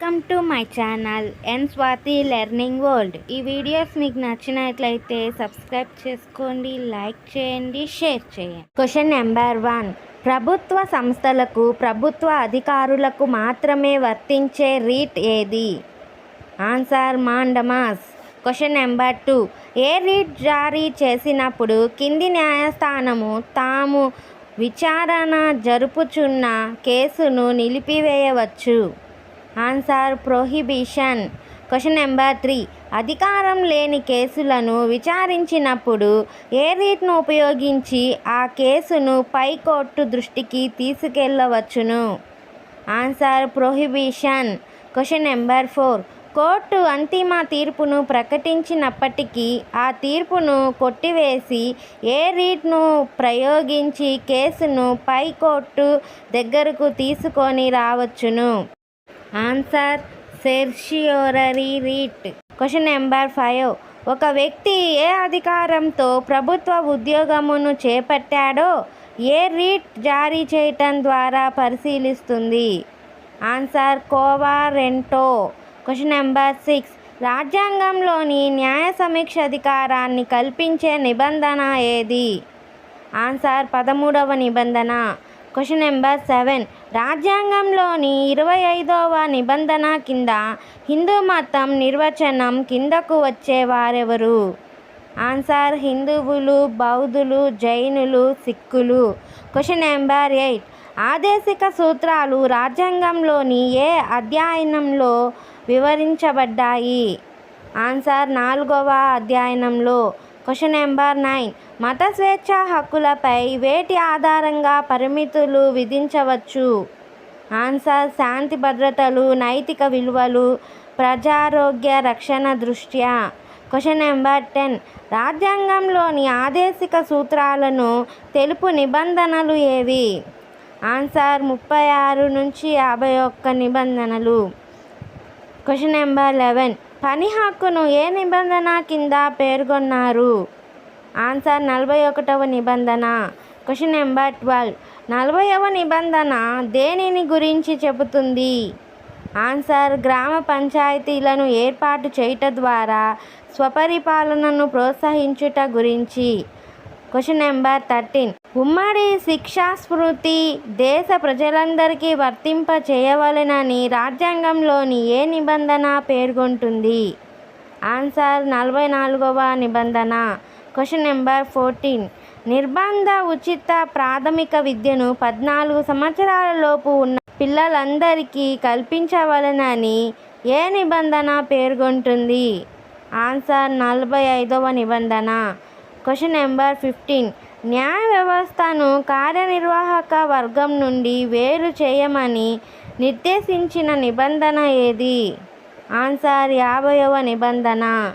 Welcome to my channel N Swathi learning world ఈ videos మీకు నచ్చినట్లయితే సబ్స్క్రైబ్ చేసుకోండి లైక్ చేయండి షేర్ చేయండి. క్వశ్చన్ నెంబర్ వన్ ప్రభుత్వ సంస్థలకు ప్రభుత్వ అధికారులకు మాత్రమే వర్తించే రీట్ ఏది? Answer mandamus question number two ఏ రీట్ జారీ చేసినప్పుడు కింది న్యాయస్థానము తాము విచారణ జరుపుచున్న కేసును నిలిపివేయవచ్చు? Answer prohibition. Question number three. అధికారం లేని కేసులను విచారించినప్పుడు ఏ రీట్ను ఉపయోగించి ఆ కేసును పైకోర్టు దృష్టికి తీసుకెళ్ళవచ్చును answer prohibition. Question number four. Court అంతిమ తీర్పును ప్రకటించినప్పటికీ ఆ తీర్పును కొట్టివేసి ఏ రీట్ను ప్రయోగించి కేసును పై కోర్టు దగ్గరకు తీసుకొని రావచ్చును? Answer certiorari writ. Question number five ఒక వ్యక్తి ఏ అధికారంతో ప్రభుత్వ ఉద్యోగమును చేపట్టాడో ఏ రీట్ జారీ చేయటం ద్వారా పరిశీలిస్తుంది? Answer quo warranto. Question number six రాజ్యాంగంలోని న్యాయ సమీక్ష అధికారాన్ని కల్పించే నిబంధన ఏది? ఆన్సర్ పదమూడవ నిబంధన. Question number seven. రాజ్యాంగంలోని ఇరవై ఐదవ నిబంధన కింద హిందూ మతం నిర్వచనం కిందకు వచ్చే వారెవరు? ఆన్సర్ హిందువులు బౌద్ధులు జైనులు సిక్కులు. Question number eight. ఆదేశిక సూత్రాలు రాజ్యాంగంలోని ఏ అధ్యయనంలో వివరించబడ్డాయి? ఆన్సర్ నాలుగవ అధ్యయనంలో క్వశ్చన్ నెంబర్ నైన్ మత స్వేచ్ఛ హక్కులపై వేటి ఆధారంగా పరిమితులు విధించవచ్చు? ఆన్సర్ శాంతి భద్రతలు నైతిక విలువలు ప్రజారోగ్య రక్షణ దృష్ట్యా? క్వశ్చన్ నెంబర్ టెన్ రాజ్యాంగంలోని ఆదేశిక సూత్రాలను తెలుపు నిబంధనలు ఏవి? ఆన్సర్ ముప్పై ఆరు నుంచి యాభై ఒక్క నిబంధనలు. క్వశ్చన్ నెంబర్ లెవెన్ పని హక్కును ఏ నిబంధన కింద పేర్కొన్నారు? ఆన్సర్ నలభై ఒకటవ నిబంధన. Question number twelve. నలభైవ నిబంధన దేనిని గురించి చెబుతుంది? ఆన్సర్ గ్రామ పంచాయతీలను ఏర్పాటు చేయుట ద్వారా స్వపరిపాలనను ప్రోత్సహించుట గురించి. Question number thirteen. ఉమ్మడి శిక్షా స్మృతి దేశ ప్రజలందరికీ వర్తింప చేయవలెనని రాజ్యాంగంలోని ఏ నిబంధన పేర్కొంటుంది? ఆన్సర్ నలభై నాలుగవ నిబంధన. Question number fourteen. నిర్బంధ ఉచిత ప్రాథమిక విద్యను పద్నాలుగు సంవత్సరాలలోపు ఉన్న పిల్లలందరికీ కల్పించవలనని ఏ నిబంధన పేర్కొంటుంది? ఆన్సర్ నలభై ఐదవ నిబంధన. Question number fifteen. న్యాయ వ్యవస్థను కార్యనిర్వాహక వర్గం నుండి వేరు చేయమని నిర్దేశించిన నిబంధన ఏది? ఆన్సర్ యాభైవ నిబంధన.